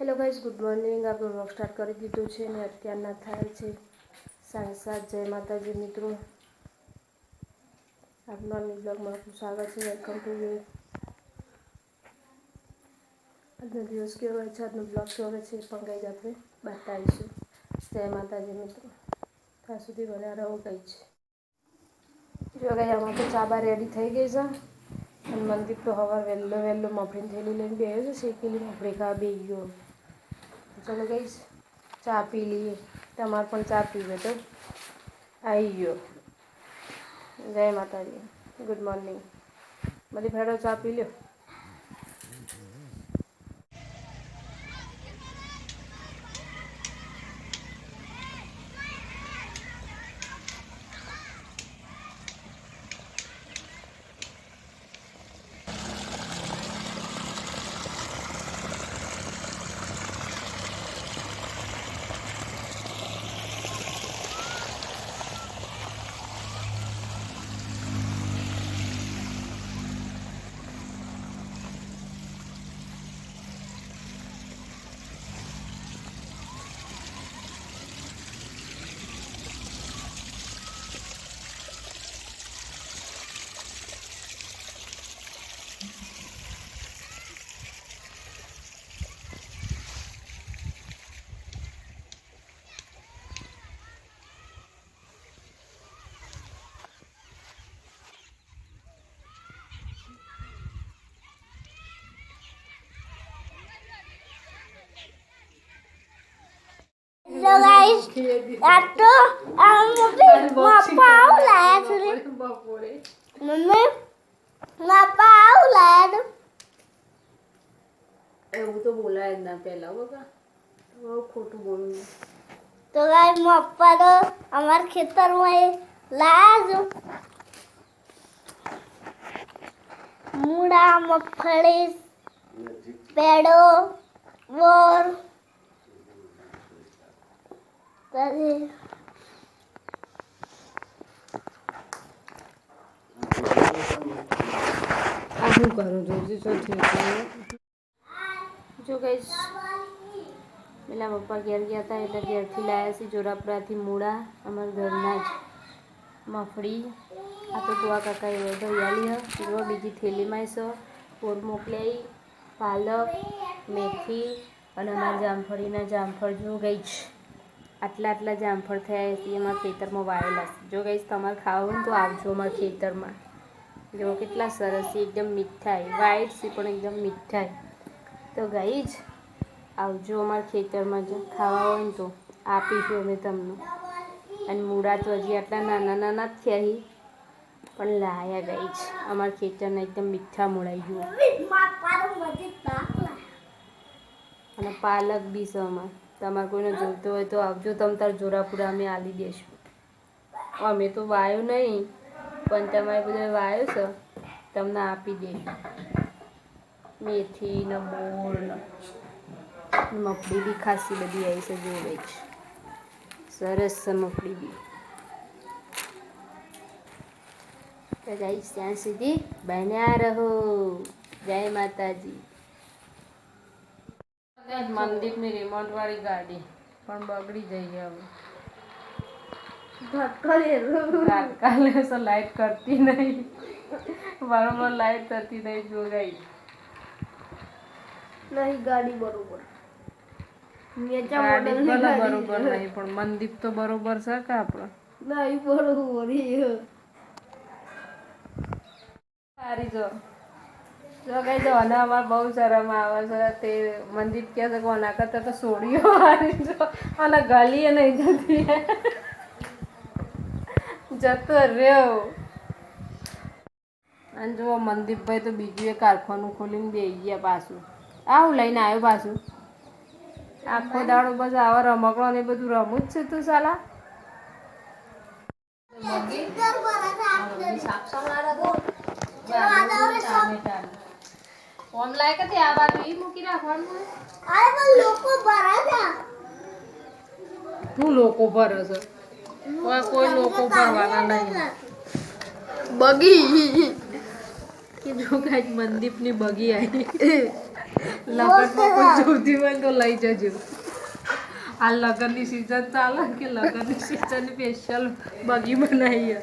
Hello guys good morning આપણે vlog start કરી દીધું છે ને અત્યારના થાય છે સાંજ સાત. જય માતાજી મિત્રો. આપના બ્લોગમાં આપનું સ્વાગત છે. વેલકમ ટુ યુ આજનો દિવસ કેવો છે? આજનો બ્લોગ કેવો છે પણ કંઈ આપણે બતાવીશું. જય માતાજી મિત્રો. ત્યાં સુધી મને રહો કંઈ છે જો ગઈ આમાં તો ચાબા રેડી થઈ ગઈ છે. અને મનદીપ તો હવાર વહેલો વહેલો મફળીની થેલી લઈને બેહ્યો છે. શેકેલી મફળી ખા બે ગયો. ચલો ગઈશ ચા પી લઈએ. તમારે પણ ચા પીવે તો. આવી ગયો. જય માતાજી. ગુડ મોર્નિંગ બધી ફેડો ચા પી લ્યો. મોટી માપા આવું લાયા છે બપોરે મમ્મી માપા આવું લાયા એવું તો બોલાય જ ના પહેલાં બકા. બહુ ખોટું બોલું તો ગાય મપ્પા તો અમાર ખેતરમાં એ લાજ. મૂળા મગફળી પેડો બોર. આ શું કરું જોઈજે શું જો કઈ પેલા પપ્પા ઘેર ગયા હતા એટલે ઘેરથી લાવ્યા છે જોરાપુરાથી મૂળા, અમારા ઘરના જ મફળી, આ તો ગોવા કાકા એ ધોયાલી જો બીજી થેલીમાં છો પોર મોકલાઈ, પાલક, મેથી અને અમારા જામફળીના જામફળ. જો ગઈ જ આટલા આટલા જામફળ થયા છે એમાં ખેતરમાં વાયેલા છે. જો ગઈશ તમારે ખાવું હોય ને તો આવજો અમારા ખેતરમાં. જો કેટલા સરસ છે એકદમ મીઠાઈ. વાઈટ છે પણ એકદમ મીઠાઈ. તો ગઈ જ આવજો અમારા ખેતરમાં જો ખાવા હોય ને તો આપીશું અમે તમને. અને મૂળા તો હજી આટલા નાના નાના જ થયા હી પણ લાયા ગઈ જ અમારા ખેતરના એકદમ મીઠા મૂળાઈ લાયા. અને પાલક બી છે અમારે. તમારે કોઈને જોઈતો હોય તો આવજો, તમે તાર જોરાપુરા અમે આલી દઈશું અમે તો વાયો નહીં, પણ તમારે બધો વાયો છે, તમને આપી દઈશું મેથી ને બોર ને મફળી બી ખાસી બધી આવી છે જોવે જ સરસ છે મફળી બી. તો જઈશ ત્યાં સુધી બન્યા રહો. જય માતાજી. મનદીપની રિમોટ વાળી ગાડી પણ બગડી જઈ હવે. તો લાઈટ કરતી નહીં. બરોબર લાઈટ થતી નહીં જોગાઈ. નહીં ગાડી બરોબર. બરોબર નહીં પણ મનદીપ તો બરોબર છે કે આપણે? નહીં બરોબર સારી જો. જો કઈ અમારે બહુ શરમ આવે છે. તે મંદિર કહે છે કે ઓના કરતા તો સોડીઓ હારી જો અને ગલીએ નહીં જતી. જતો રહ્યો. અને જો મનદીપભાઈ તો બીજું એક કારખાનું ખોલીને બે ગયા પાછું. આવું લઈને આવ્યો પાછું. આખો દાડો બસ આવા રમકડો ને બધું રમું જ છે તું સાલા. ફોન લાયક હતી? આ બાજુ ઈ મૂકી રાખવાનું અરે પણ લોકો ભરાયા શું લોકો ભરે છે? કોઈ કોઈ લોકો ભરવાના નહીં. બગી. કીધું કાંઈક મનદીપની બગી આવી. લગ્નમાં કોઈ જોતી હોય તો લઈ જજો. આ લગ્નની સિઝન ચાલે કે લગ્નની સીઝન સ્પેશિયલ બગી બનાવીએ?